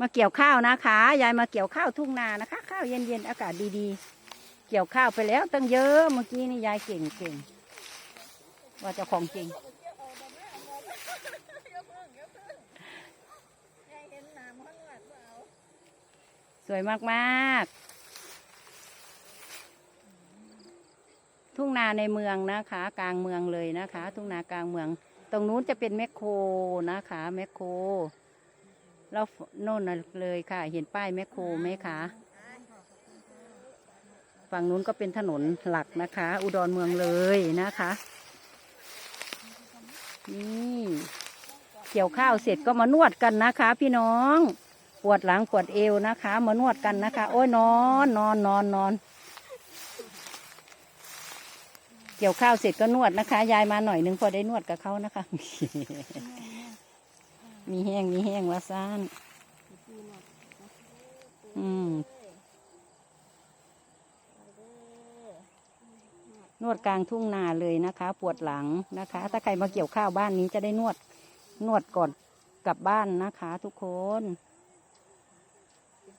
มาเกี่ยวข้าวนะคะ ยายมาเกี่ยวข้าวทุ่งนานะคะ ข้าวเย็นๆอากาศดีๆ เกี่ยวข้าวไปแล้วตั้งเยอะเมื่อกี้นี่ยายเก่งเก่งว่าจะของจริงสวยมากๆ ทุ่งนาในเมืองนะคะ กลางเมืองเลยนะคะ ทุ่งนากลางเมือง ตรงนู้นจะเป็นแมคโครนะคะแมคโคร แล้วโน่นน่ะเลยค่ะ เห็นป้ายแมคโครไหมคะฝั่งนู้นก็เป็นถนนหลักนะคะ อุดรเมืองเลยนะคะ นี่เกี่ยวข้าวเสร็จก็มานวดกันนะคะ พี่น้องปวดหลังปวดเอวนะคะ มานวดกันนะคะ โอ้ยนอนนอนนอนนอนเกี่ยวข้าวเสร็จก็นวดนะคะ ยายมาหน่อยนึงพอได้นวดกับเขานะคะ มีแห้งมีแห้งว่าซ่านอืมนวดกลางทุ่งนาเลยนะคะ ปวดหลังนะคะ ถ้าใครมาเกี่ยวข้าวบ้านนี้จะได้นวดนวดก่อนกลับบ้านนะคะ ทุกคน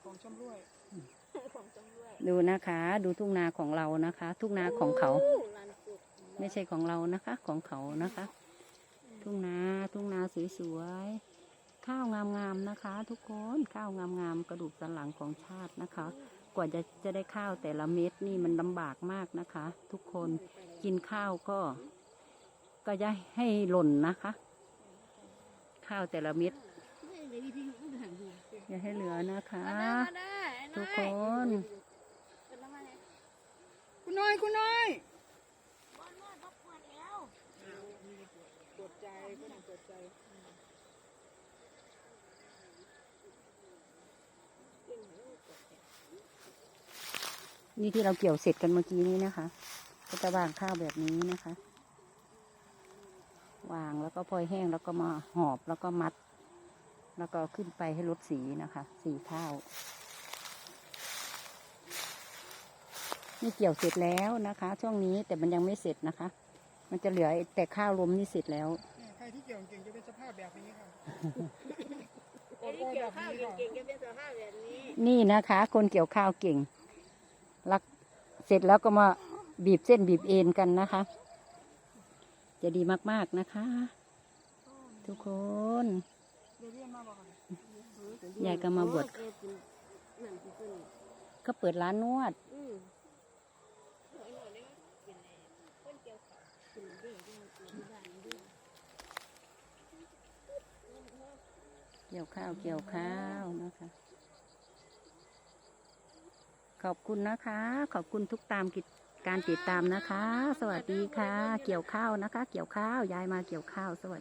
ของชำร่วยดูนะคะ ดูทุ่งนาของเรานะคะ ทุ่งนาของเขา ไม่ใช่ของเรานะคะ ของเขานะคะ ทุ่งนาทุ่งนาสวยๆ ข้าวงามๆนะคะ ทุกคนข้าวงามๆกระดูกสันหลังของชาตินะคะ กว่าจะจะได้ข้าวแต่ละเม็ดนี่มันลำบากมากนะคะ ทุกคนกินข้าวก็ ก็จะให้หล่นนะคะ ข้าวแต่ละเม็ดอย่าให้เหลือนะคะ ทุกคน คุณน้อยคุณน้อยปวดใจก็ต้องปวดใจ นี่ที่เราเกี่ยวเสร็จกันเมื่อกี้นี้นะคะ ก็จะวางข้าวแบบนี้นะคะ วางแล้วก็พอแห้งแล้วก็มาหอบแล้วก็มัด แล้วก็ขึ้นไปให้ลดสีนะคะ สีข้าวนี่เกี่ยวเสร็จแล้วนะคะ ช่วงนี้แต่มันยังไม่เสร็จนะคะ มันจะเหลือแต่ข้าวล้มนี่เสร็จแล้วเนี่ยใครที่เกี่ยวเก่งจะเป็นสภาพแบบนี้ค่ะไอ้ที่เกี่ยวข้าวเก่งๆจะเป็นสภาพแบบนี้ นี่นะคะ คนเกี่ยวข้าวเก่งรัก เสร็จแล้วก็มาบีบเส้นบีบเอ็นกันนะคะ จะดีมากๆนะคะ ทุกคนยายก็มาบวชก็เปิดร้านนวดเกี่ยวข้าวเกี่ยวข้าวนะคะ ขอบคุณนะคะ ขอบคุณทุกตามกิจการติดตามนะคะ สวัสดีค่ะ เกี่ยวข้าวนะคะ เกี่ยวข้าวยายมาเกี่ยวข้าวสวัสดี